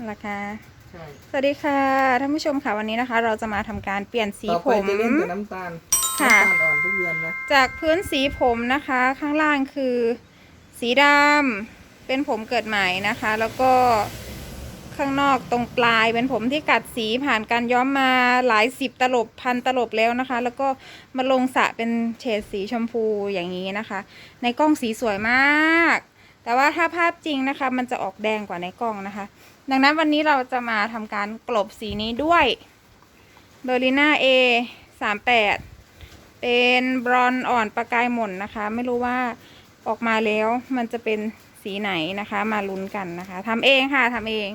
นั่นแหละค่ะใช่สวัสดีค่ะท่านผู้ชมค่ะวันนี้นะคะ เราจะมาทำการเปลี่ยนสีต่อผไปมจะเล่นแต่น้ำตาลค่ะน้ำตาลอ่อนทุกเดือนนะจากพื้นสีผมนะคะ ข้างล่างคือ สีดำเป็นผมเกิดใหม่นะคะ แล้วก็ข้างนอกตรงปลายเป็นผมที่กัดสีผ่านการย้อมมาหลายสิบตลบพันตลบแล้วนะคะ แล้วก็มาลงสระเป็นเฉดสีชมพูอย่างนี้นะคะ ในกล้องสีสวยมาก แต่ว่าถ้าภาพจริงนะคะ มันจะออกแดงกว่าในกล้องนะคะ ดังนั้นวันนี้เราจะมาทำการกลบสีนี้ด้วยเบอร์ลิน่า A สามแปดเป็นบรอนอ่อนประกายหม่นนะคะ ไม่รู้ว่าออกมาแล้วมันจะเป็นสีไหนนะคะ มาลุ้นกันนะคะทำเองค่ะทำเอง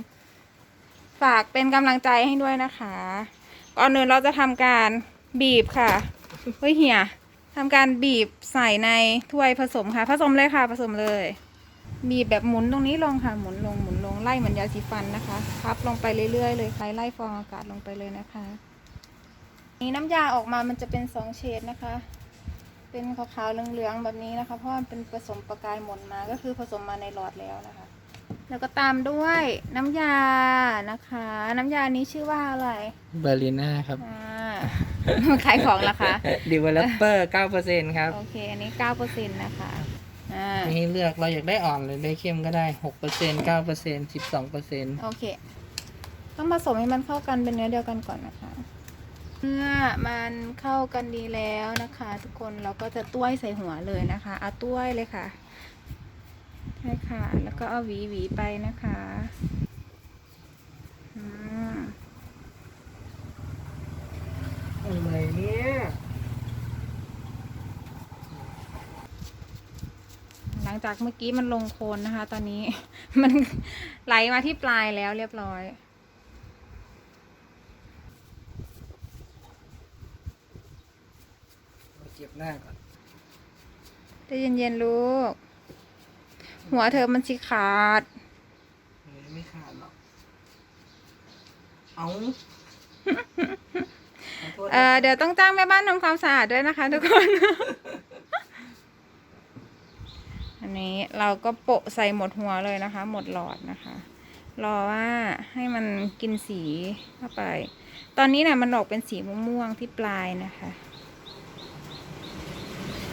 ฝากเป็นกำลังใจให้ด้วยนะคะ ก่อนอื่นเราจะทำการบีบค่ะเฮ้ยเหียทำการบีบใส่ในถ้วยผสมค่ะ ผสมเลยค่ะผสมเลย บีบแบบหมุนตรงนี้ลงค่ะหมุนลงหมุน ไล่เหมือนยาสีฟันนะคะพับลงไปเรื่อยๆเลยค่ะไล่ฟองอากาศลงไปเลยนะคะ นี่น้ำยาออกมามันจะเป็นสองเฉดนะคะ เป็นขาวๆเหลืองๆแบบนี้นะคะ เพราะมันเป็นผสมประกายหม่นมาก็คือผสมมาในหลอดแล้วนะคะ แล้วก็ตามด้วยน้ำยานะคะ น้ำยานี้ชื่อว่าอะไรเบอร์ลิน่าครับอ่าขายของละคะดีเวลลอปเปอร์9%ครับ โอเค อันนี้เก้าเปอร์เซ็นต์นะคะ อ่า มีให้เลือกเราอยากได้อ่อนหรือได้เข้มก็ได้6% 9% 12%โอเค ต้องผสมให้มันเข้ากันเป็นเนื้อเดียวกันก่อนนะคะ เมื่อมันเข้ากันดีแล้วนะคะ ทุกคนเราก็จะต้วยใส่หัวเลยนะคะเอาต้วยเลยค่ะใช่ค่ะ แล้วก็เอาหวีหวีๆไปนะคะ อืม อะไรเนี่ย หลั งจากเมื่อกี้มันลงโคนนะคะ ตอนนี้ มันไหลมาที่ปลายแล้วเรียบร้อยเราเก็บหน้าก่อนใจะเย็นๆลูก หัวเธอมันสิขาดเฮ้ยไม่ขาดหรอก เอาขอโทษนะเอ่อเดี๋ยวต้องจ้างแม่บ้านทำความสะอาดด้วยนะคะทุกคน อันนี้เราก็โปะใส่หมดหัวเลยนะคะ หมดหลอดนะคะ รอว่าให้มันกินสีเข้าไป ตอนนี้นี่ยมันออกเป็นสีม่วงๆที่ปลายนะคะ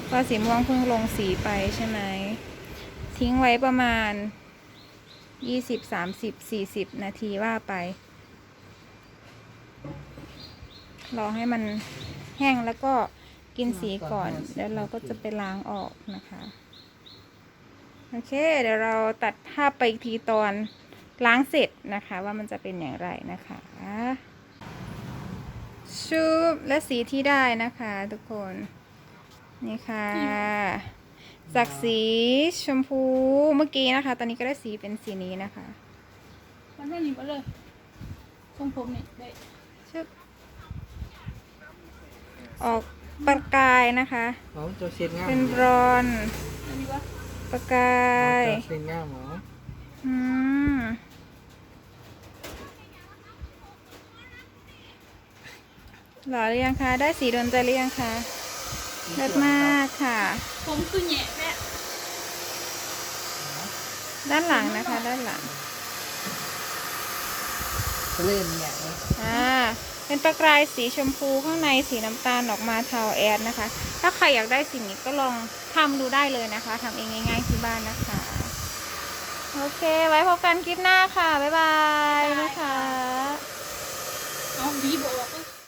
เพราสีม่วงเพิ่งลงสีไปใช่ไหมทิ้งไว้ประมาณยี่สิบสามสิบสี่สิบนาทีว่าไป รอให้มันแห้งแล้วก็กินสีก่อน แล้วเราก็จะไปล้างออกนะคะ โอเค เดี๋ยวเราตัดภาพไปอีกทีตอนล้างเสร็จนะคะ ว่ามันจะเป็นอย่างไรนะคะชุบและสีที่ได้นะคะทุกคน นี่ค่ะจากสีชมพูเมื่อกี้นะคะ ตอนนี้ก็ได้สีเป็นสีนี้นะคะมันไม่หนีมาเลยทรงผมนี่ได้ชึบออกประกายนะคะเอาเจ้าเช็ดง่ามเป็นบรอนซ์อันนี้วะ ประกาเอายเจ้าเช็ดง่ามเหรออืมหล่อหรือยังคะ ได้สีโดนใจหรือยังคะเลิศมากค่ะ ผมคือแหย่แค่ด้านหลังนะคะ ด้านหลังเล่นเนี่ยนะอ่า เป็นประกายสีชมพูข้างในสีน้ำตาลออกมาเทาแอดนะคะ ถ้าใครอยากได้สิ่งนี้ก็ลองทำดูได้เลยนะคะทำเองง่ายๆที่บ้านนะคะ โอเค ไว้พบกันคลิปหน้าค่ะ บ๊ายบายนะคะ เอาบีบอก